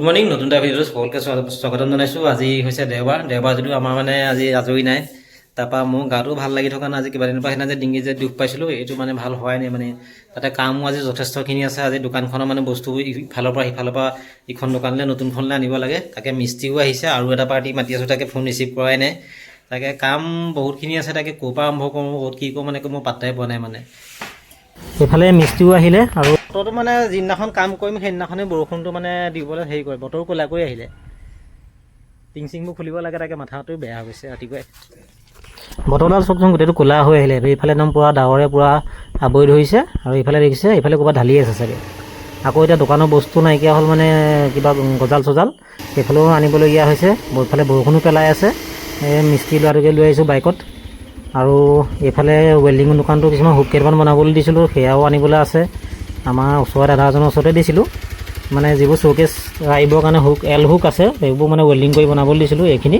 Good morning নতুন এটা ভিডিঅ'ত সকলোকে স্বাগত- স্বাগতম জনাইছোঁ। আজি হৈছে দেওবাৰ। দেওবাৰ যদিও আমাৰ মানে আজি আজৰি নাই তাৰপৰা মোৰ গাটো ভালো লাগি থকা নাই। আজি কিবা দিনৰ পৰা সেইদিনা যে ডিঙি যে দুখ পাইছিলোঁ, এইটো মানে ভালো হোৱাই নাই মানে। তাতে কামো আজি যথেষ্টখিনি আছে। আজি দোকানখনৰ মানে বস্তুবোৰ ইফালৰ পৰা, সিফালৰ পৰা ইখন দোকানলৈ, নতুনখনলৈ আনিব লাগে। তাকে মিস্ত্ৰীও আহিছে আৰু এটা পাৰ্টি মাতি আছোঁ, তাকে ফোন ৰিচিভ কৰাই নাই। তাকে কাম বহুতখিনি আছে, তাকে ক'ৰ পৰা আৰম্ভ কৰোঁ, ক'ত কি কৰোঁ মানে মই পাত্তাই পোৱা নাই মানে। এইফালে মিস্ত্ৰীও আহিলে আৰু বতৰটো মানে যিদিনাখন কাম কৰিম সেইদিনাখনেই বৰষুণটো মানে দিবলৈ হেৰি কৰে। বতৰো ক'লা কৰি আহিলে। টিং চিংবোৰ খুলিব লাগে তাকে মাথাটো বেয়া হৈ গৈছে ৰাতিপুৱাই। বতৰডাল চাওকচোন গোটেইটো ক'লা হৈ আহিলে। এইফালে একদম পূৰা ডাৱৰে পূৰা আৱৰি ধৰিছে আৰু ইফালে দেখিছে ইফালে ক'ৰবাত ঢালি আছে চাগে। আকৌ এতিয়া দোকানৰ বস্তু নাইকিয়া হ'ল মানে কিবা গজাল চজাল সেইফালেও আনিবলগীয়া হৈছে। ইফালে বৰষুণো পেলাই আছে। এই মিস্ত্ৰী ল'ৰাটোকে লৈ আহিছোঁ বাইকত। আৰু এইফালে ৱেল্ডিঙৰ দোকানটো কিছুমান হুক কেইটামান বনাবলৈ দিছিলোঁ, সেয়াও আনিবলৈ আছে। আমাৰ ওচৰৰ দাদাজনৰ ওচৰতে দিছিলোঁ। মানে যিবোৰ শ্ব'কেছ আহিবৰ কাৰণে হুক এল হুক আছে, সেইবোৰ মানে ৱেল্ডিং কৰি বনাবলৈ দিছিলোঁ এইখিনি।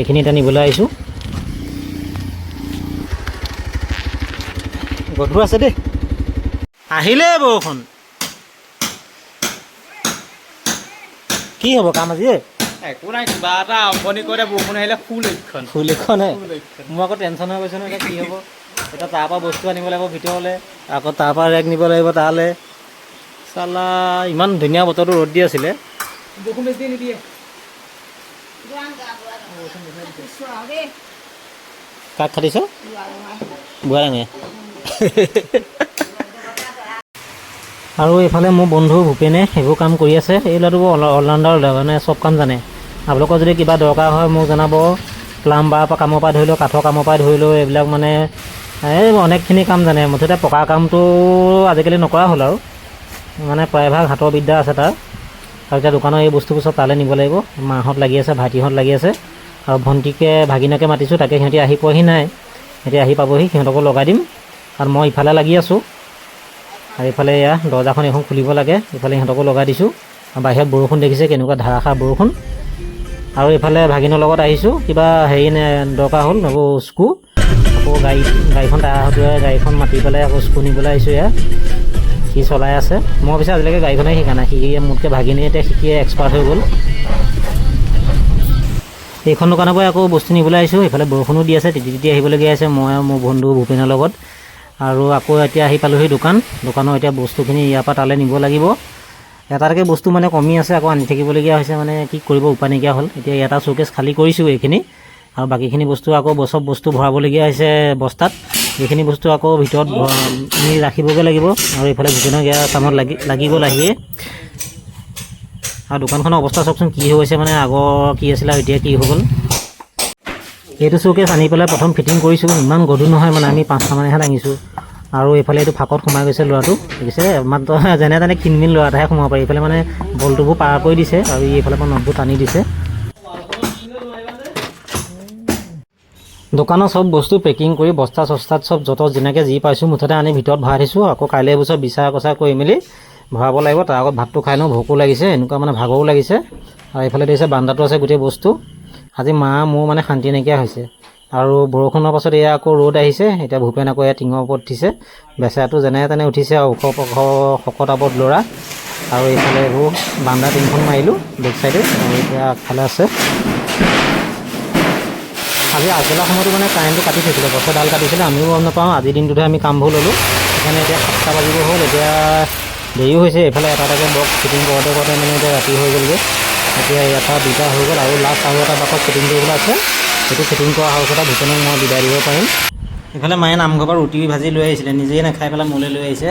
এইখিনি এতিয়া নিবলৈ আহিছোঁ। গধুৰ আছে দেই। আহিলে বৰষুণ। কি হ'ব কাম আজি কিবা এটা আৰম্ভণি কৰোঁতে বৰষুণ আহিলে সুলক্ষণ ফুল এখন মোৰ আকৌ টেনশ্যন হৈ গৈছে নহয় এতিয়া কি হ'ব? এতিয়া তাৰ পৰা বস্তু আনিব লাগিব ভিতৰলৈ আকৌ তাৰ পৰা ৰেক নিব লাগিব তালৈ। চালা ইমান ধুনীয়া বতৰটো ৰ'দ দি আছিলে। বৰষুণ বেছি নিদিয়ে। কাক খাটিছ বুঢ়া ডাঙে আৰু এইফালে মোৰ বন্ধু ভূপেনে সেইবোৰ কাম কৰি আছে। এই ল'ৰাটো অল- অলৰাউণ্ডাৰ মানে চব কাম জানে। আপোনালোকৰ যদি কিবা দৰকাৰ হয় মোক জনাব। প্লাম্বাৰৰ পৰা কামৰ পৰা ধৰি লওক, কাঠৰ কামৰ পৰা ধৰি লওক, এইবিলাক মানে এই অনেকখিনি কাম জানে। মুঠতে পকা কামটো আজিকালি নকৰা হ'ল আৰু। মানে প্ৰায়ভাগ হাতৰ বিদ্যা আছে তাৰ। আৰু এতিয়া দোকানৰ এই বস্তুবোৰ চব তালৈ নিব লাগিব। মাহঁত লাগি আছে, ভাইটিহঁত লাগি আছে। আৰু ভণ্টিকে, ভাগিনকে মাতিছোঁ, তাকে সিহঁতি আহি পোৱাহি নাই। সিহঁতি আহি পাবহি, সিহঁতকো লগাই দিম। কাৰণ মই ইফালে লাগি আছোঁ। আৰু ইফালে এয়া দৰ্জাখন এখন খুলিব লাগে। ইফালে সিহঁতকো লগাই দিছোঁ। বাহিৰত বৰষুণ দেখিছে কেনেকুৱা ধাৰাসাৰ বৰষুণ। আৰু এইফালে ভাগিনৰ লগত আহিছোঁ। কিবা হেৰি দৰকাৰ হ'ল আকৌ স্কু। আকৌ গাড়ী গাড়ীখন তাৰ হতুৱাই গাড়ীখন মাতি পেলাই আকৌ স্কু নিবলৈ আহিছোঁ এয়া সি চলাই আছে। মই পিছে আজিলৈকে গাড়ীখনে শিকা নাই। সি মোতকৈ ভাগিনী এতিয়া শিকিয়ে এক্সপাৰ্ট হৈ গ'ল। এইখন দোকানৰ পৰাই আকৌ বস্তু নিবলৈ আহিছোঁ। এইফালে বৰষুণো দি আছে তিতি তিতি আহিবলগীয়া আছে। মই আৰু মোৰ বন্ধু ভূপেনৰ লগত। আৰু আকৌ এতিয়া আহি পালোহি দোকান। দোকানৰ এতিয়া বস্তুখিনি ইয়াৰ পৰা তালৈ নিব লাগিব। এটা বস্তু মানে কমি আছে, আকৌ আনি থাকিবলগীয়া হৈছে মানে কি কৰিব উপায় নাইকিয়া হ'ল। এতিয়া এটা শ্ব'কেছ খালী কৰিছোঁ এইখিনি। আৰু বাকীখিনি বস্তু আকৌ চব বস্তু ভৰাবলগীয়া হৈছে বস্তাত। এইখিনি বস্তু আকৌ ভিতৰত নি ৰাখিবগৈ লাগিব। আৰু এইফালে ভূপেনৰ গেয়া কামত লাগি লাগি গ'ল আহিয়ে আৰু দোকানখনৰ অৱস্থা চাওকচোন কি হৈছে মানে আগৰ কি আছিলে আৰু এতিয়া কি হৈ গ'ল। এইটো শ্ব'কেছ আনি পেলাই প্ৰথম ফিটিং কৰিছোঁ ইমান গধুৰ নহয় মানে আমি পাঁচটামানেহে দাঙিছোঁ। আৰু এইফালে এইটো ফাঁকত সোমাই গৈছে ল'ৰাটো দেখিছে? মাত্ৰ যেনে তেনে ক্ষীণমিন ল'ৰা এটাহে সোমাব পাৰি। এইফালে মানে বলটোবোৰ পাৰ কৰি দিছে আৰু এইফালে পৰা নটবোৰ টানি দিছে। দোকানৰ চব বস্তু পেকিং কৰি বস্তা চস্তাত চব য'ত যেনেকৈ যি পাইছোঁ মুঠতে আনি ভিতৰত ভৰাই থৈছোঁ। আকৌ কাইলৈ বছৰ বিচাৰ কচাৰ কৰি মেলি ভৰাব লাগিব। তাৰ আগত ভাতটো খাই লওঁ ভোকো লাগিছে এনেকুৱা মানে ভাগৰো লাগিছে। আৰু এইফালে দেখিছে বান্দাটো আছে গোটেই বস্তু। আজি মা মোৰ মানে শান্তি নাইকিয়া হৈছে। আৰু বৰষুণৰ পাছত এয়া আকৌ ৰ'দ আহিছে এতিয়া ভূপেন আকৌ এয়া টিঙৰ ওপৰত উঠিছে। বেচেৰাটো যেনে তেনে উঠিছে আৰু ওখ পখ শকত আবত ল'ৰা। আৰু এইফালে এইবোৰ বান্দা টিংখন মাৰিলোঁ বেক চাইডে। আৰু এতিয়া আগফালে আছে। আজি আগবেলা সময়তো মানে কাৰেণ্টটো কাটি থৈছিলে গছৰ ডাল কাটিছিলে আমিও গম নাপাওঁ। আজিৰ দিনটোতহে আমি কামবোৰ ল'লোঁ। সেইকাৰণে এতিয়া সাতটা বাজিব হ'ল এতিয়া দেৰিও হৈছে। এইফালে এটা এটাকৈ বক্স ফিটিং কৰোঁতে কৰোঁতে মানে এতিয়া ৰাতি হৈ গ'লগৈ। এতিয়া এটা দুটা হৈ গ'ল আৰু লাষ্ট আৰু এটা বাকত ফিটিং কৰিবলৈ আছে। সেইটো ফিটিং কৰা আৰু ভূপেনক মই বিদায় দিব পাৰিম। এইফালে মায়ে নামঘৰৰ পৰা ৰুটি ভাজি লৈ আহিছিলে, নিজেই নাখাই পেলাই মোলৈ লৈ আহিছে।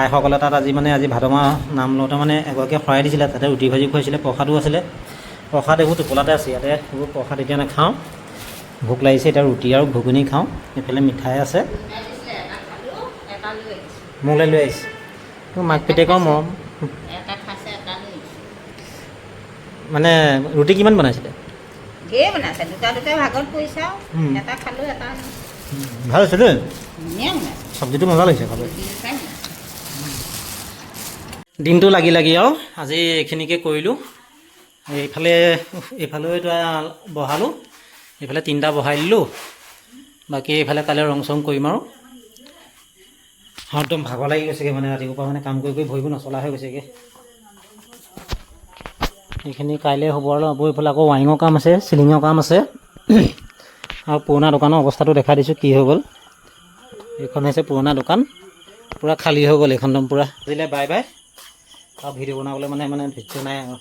আইসকলে তাত আজি মানে আজি ভাদ মাহ, নাম লওঁতে মানে এগৰাকীয়ে শৰাই দিছিলে, তাতে ৰুটি ভাজি খুৱাইছিলে, প্ৰসাদো আছিলে। প্ৰসাদ এইবোৰ টোপোলাতে আছে ইয়াতে, এইবোৰ প্ৰসাদ এতিয়া নাখাওঁ। ভোক লাগিছে, এতিয়া ৰুটি আৰু ঘুগুনি খাওঁ। এইফালে মিঠাই আছে। মোলৈ লৈ আহিছে। মোৰ মাক পিতেকৰ মৰম মানে ৰুটি কিমান বনাইছিলে? ধেৰ বনাইছে দুটা দুটা ভাগত পৰিছে এটা খালোঁ এটা ভালো হৈছে দেই? চব্জিটো মজা লাগিছে খাবলৈ। দিনটো লাগি লাগি আৰু আজি এইখিনিকে কৰিলোঁ। এইফালে এইফালেও এতিয়া বহালোঁ এইফালে তিনিটা বহাই দিলোঁ। বাকী এইফালে কাইলৈ ৰং চং কৰিম আৰু। একদম ভাগৰ লাগি গৈছেগৈ মানে ৰাতিপুৱাৰ পৰা মানে কাম কৰি কৰি ভৰিবোৰ নচলা হৈ গৈছেগৈ। এইখিনি কাইলৈ হ'ব আৰু আকৌ এইফালে আকৌ ৱাৰিঙৰ কাম আছে, চিলিঙৰ কাম আছে। আৰু পুৰণা দোকানৰ অৱস্থাটো দেখাই দিছোঁ, কি হৈ গ'ল। এইখন হৈছে পুৰণা দোকান, পূৰা খালী হৈ গ'ল এইখন একদম পূৰা। আজিলৈ বাই বাই। আৰু ভিডিঅ' বনাবলৈ মানে মানে ধৈৰ্য নাই আৰু।